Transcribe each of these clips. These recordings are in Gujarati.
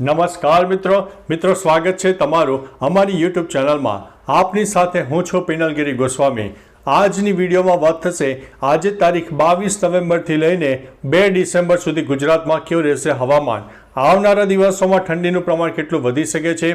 નમસ્કાર મિત્રો. મિત્રો, સ્વાગત છે તમારું અમારી યુટ્યુબ ચેનલમાં. આપની સાથે હું છું પિનલગીરી ગોસ્વામી. આજની વિડીયોમાં વાત થશે, આજે તારીખ બાવીસ નવેમ્બરથી લઈને બે ડિસેમ્બર સુધી ગુજરાતમાં કેવું રહેશે હવામાન? આવનારા દિવસોમાં ઠંડીનું પ્રમાણ કેટલું વધી શકે છે?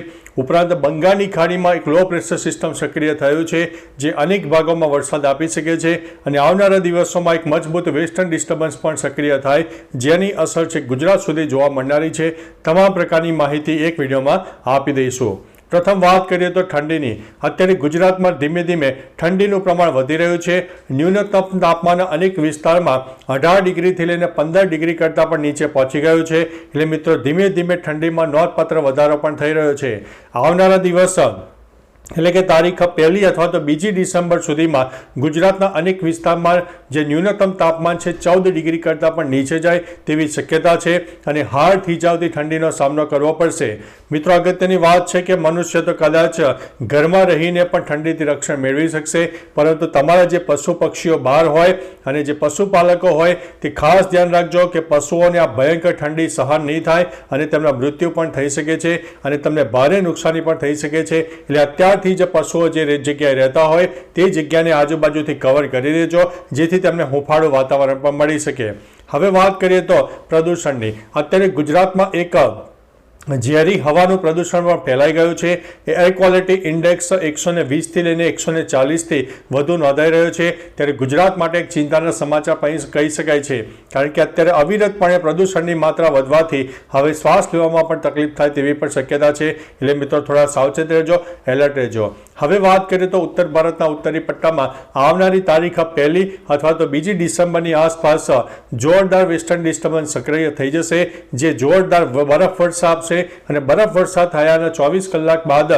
ઉપરાંત બંગાળની ખાડીમાં એક લો પ્રેશર સિસ્ટમ સક્રિય થયું છે, જે અનેક ભાગોમાં વરસાદ આપી શકે છે. અને આવનારા દિવસોમાં એક મજબૂત વેસ્ટર્ન ડિસ્ટર્બન્સ પણ સક્રિય થાય, જેની અસર છે ગુજરાત સુધી જોવા મળનારી છે. તમામ પ્રકારની માહિતી એક વિડીયોમાં આપી દઈશું. પ્રથમ વાત કરીએ તો ઠંડીની. અત્યારે ગુજરાતમાં ધીમે ધીમે ઠંડીનું પ્રમાણ વધી રહ્યું છે. ન્યૂનતમ તાપમાન અનેક વિસ્તારમાં અઢાર ડિગ્રીથી લઈને પંદર ડિગ્રી કરતાં પણ નીચે પહોંચી ગયું છે. એટલે મિત્રો, ધીમે ધીમે ઠંડીમાં નોંધપાત્ર વધારો પણ થઈ રહ્યો છે. આવનારા દિવસ એટલે કે તારીખ પહેલી અથવા તો બીજી ડિસેમ્બર સુધીમાં ગુજરાતના અનેક વિસ્તારમાં જે ન્યૂનતમ તાપમાન છે ચૌદ ડિગ્રી કરતાં પણ નીચે જાય તેવી શક્યતા છે અને હાડ થીજાવતી ઠંડીનો સામનો કરવો પડશે. મિત્રો, અગત્યની વાત છે કે મનુષ્ય તો કદાચ ઘરમાં રહીને પણ ઠંડીથી રક્ષણ મેળવી શકશે, પરંતુ તમારા જે પશુ પક્ષીઓ બહાર હોય અને જે પશુપાલકો હોય તે ખાસ ધ્યાન રાખજો કે પશુઓને આ ભયંકર ઠંડી સહન નહીં થાય અને તેમના મૃત્યુ પણ થઈ શકે છે અને તમને ભારે નુકસાની પણ થઈ શકે છે. એટલે અત્યારથી જ પશુઓ જે જગ્યાએ રહેતા હોય તે જગ્યાને આજુબાજુથી કવર કરી દેજો, જેથી તેમને હુંફાળું વાતાવરણ પણ મળી શકે. હવે વાત કરીએ તો પ્રદૂષણની. અત્યારે ગુજરાતમાં એક ઝેરી હવાનું પ્રદૂષણ પણ ફેલાઈ ગયું છે. એર ક્વોલિટી ઇન્ડેક્સ એકસો ને વીસથી લઈને એકસો ને ચાલીસથી વધુ નોંધાઈ રહ્યો છે. ત્યારે ગુજરાત માટે એક ચિંતાના સમાચાર કહી શકાય છે. કારણ કે અત્યારે અવિરતપણે પ્રદૂષણની માત્રા વધવાથી હવે શ્વાસ લેવામાં પણ તકલીફ થાય તેવી પણ શક્યતા છે. એટલે મિત્રો થોડા સાવચેત રહેજો એલર્ટ રહેજો. હવે વાત કરીએ તો ઉત્તર ભારતના ઉત્તરી પટ્ટામાં આવનારી તારીખ પહેલી અથવા તો બીજી ડિસેમ્બરની આસપાસ જોરદાર વેસ્ટર્ન ડિસ્ટર્બન્સ સક્રિય થઈ જશે, જે જોરદાર બરફ વર્ષા આપશે. અને બરફ વર્ષા થયાના ચોવીસ કલાક બાદ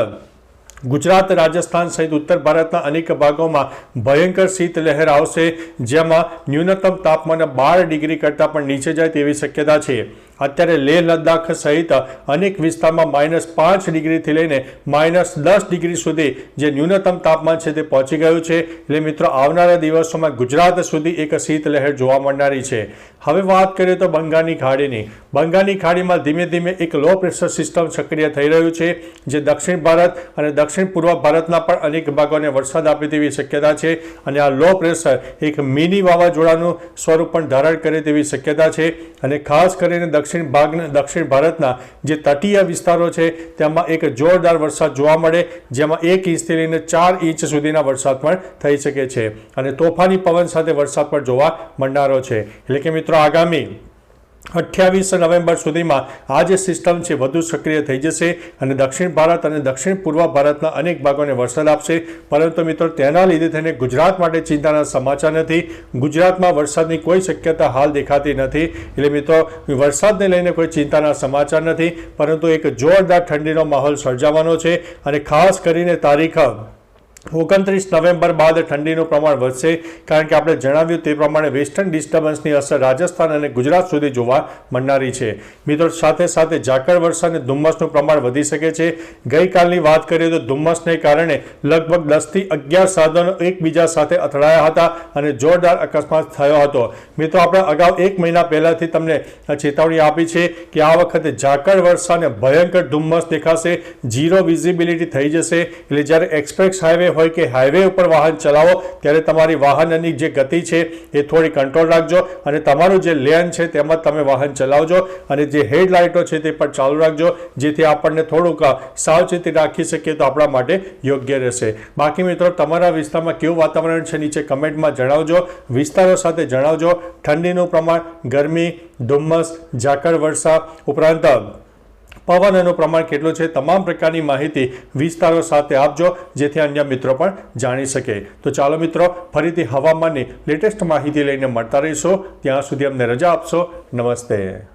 ગુજરાત, રાજસ્થાન સહિત ઉત્તર ભારતના અનેક ભાગોમાં ભયંકર શીત લહેર આવશે, જેમાં ન્યૂનતમ તાપમાન બાર ડિગ્રી કરતાં પણ નીચે જાય તેવી શક્યતા છે. અત્યારે લેહ લદ્દાખ સહિત અનેક વિસ્તારમાં માઇનસ પાંચ ડિગ્રીથી લઈને માઇનસ દસ ડિગ્રી સુધી જે ન્યૂનતમ તાપમાન છે તે પહોંચી ગયું છે. એટલે મિત્રો, આવનારા દિવસોમાં ગુજરાત સુધી એક શીતલહેર જોવા મળનારી છે. હવે વાત કરીએ તો બંગાળની ખાડીની. બંગાળની ખાડીમાં ધીમે ધીમે એક લો પ્રેશર સિસ્ટમ સક્રિય થઈ રહ્યું છે, જે દક્ષિણ ભારત અને દક્ષિણ પૂર્વ ભારતના પણ અનેક ભાગોને વરસાદ આપે તેવી શક્યતા છે અને આ લો પ્રેશર એક મિની વાવાઝોડાનું સ્વરૂપ પણ ધારણ કરે તેવી શક્યતા છે અને ખાસ કરીને દક્ષિણ ભાગના, દક્ષિણ ભારતના જે તટીય વિસ્તારો છે, તેમાં એક જોરદાર વરસાદ જોવા મળે, જેમાં એક ઇંચથી લઈને ચાર ઇંચ સુધીના વરસાદ પણ થઈ શકે છે. અને તોફાની પવન સાથે વરસાદ પણ જોવા મળનારો છે. એટલે કે મિત્રો, આગામી અઠ્યાવીસ નવેમ્બર સુધીમાં આ જે સિસ્ટમ છે વધુ સક્રિય થઈ જશે અને દક્ષિણ ભારત અને દક્ષિણ પૂર્વ ભારતના અનેક ભાગોને વરસાદ આપશે. પરંતુ મિત્રો, તેના લીધે થઈને ગુજરાત માટે ચિંતાના સમાચાર નથી. ગુજરાતમાં વરસાદની કોઈ શક્યતા હાલ દેખાતી નથી. એટલે મિત્રો, વરસાદને લઈને કોઈ ચિંતાના સમાચાર નથી. પરંતુ એક જોરદાર ઠંડીનો માહોલ સર્જાવાનો છે અને ખાસ કરીને તારીખ ઓગણત્રીસ નવેમ્બર બાદ ઠંડીનું પ્રમાણ વધશે કારણ કે આપણે જણાવ્યું તે પ્રમાણે વેસ્ટર્ન ડિસ્ટર્બન્સની અસર રાજસ્થાન અને ગુજરાત સુધી જોવા મળનારી છે. મિત્રો, સાથે સાથે ઝાકળ વર્ષા અને ધુમ્મસનું પ્રમાણ વધી શકે છે. ગઈકાલની વાત કરીએ તો ધુમ્મસને કારણે લગભગ દસથી અગિયાર સાધનો એકબીજા સાથે અથડાયા હતા અને જોરદાર અકસ્માત થયો હતો. મિત્રો, આપણે અગાઉ એક મહિના પહેલાંથી તમને ચેતવણી આપી છે કે આ વખતે ઝાકળ વર્ષા અને ભયંકર ધુમ્મસ દેખાશે. ઝીરો વિઝિબિલિટી થઈ જશે. એટલે જ્યારે એક્સપ્રેસ હાઈવે હોય કે હાઈવે ઉપર વાહન ચલાવો, ત્યારે તમારી વાહનની જે ગતિ છે એ થોડી કંટ્રોલ રાખજો અને તમારું જે લેન છે તેમાં તમે વાહન ચલાવજો અને જે હેડલાઇટો છે તે પણ ચાલુ રાખજો, જેથી આપણને થોડુંક સાવચેતી રાખી શકીએ તો આપણા માટે યોગ્ય રહેશે. બાકી મિત્રો, તમારા વિસ્તારમાં કેવું વાતાવરણ છે નીચે કમેન્ટમાં જણાવજો. વિસ્તારો સાથે જણાવજો. ઠંડીનું પ્રમાણ, ગરમી, ધુમ્મસ, ઝાકળ વર્ષા ઉપરાંત પવનનું પ્રમાણ કેટલું છે, તમામ પ્રકારની માહિતી વિસ્તારો સાથે આપજો, જેથી અન્ય મિત્રો પણ જાણી શકે. તો ચાલો મિત્રો, ફરીથી હવામાનની લેટેસ્ટ માહિતી લઈને મળતા રહીશો. ત્યાં સુધી અમને રજા આપશો. નમસ્તે.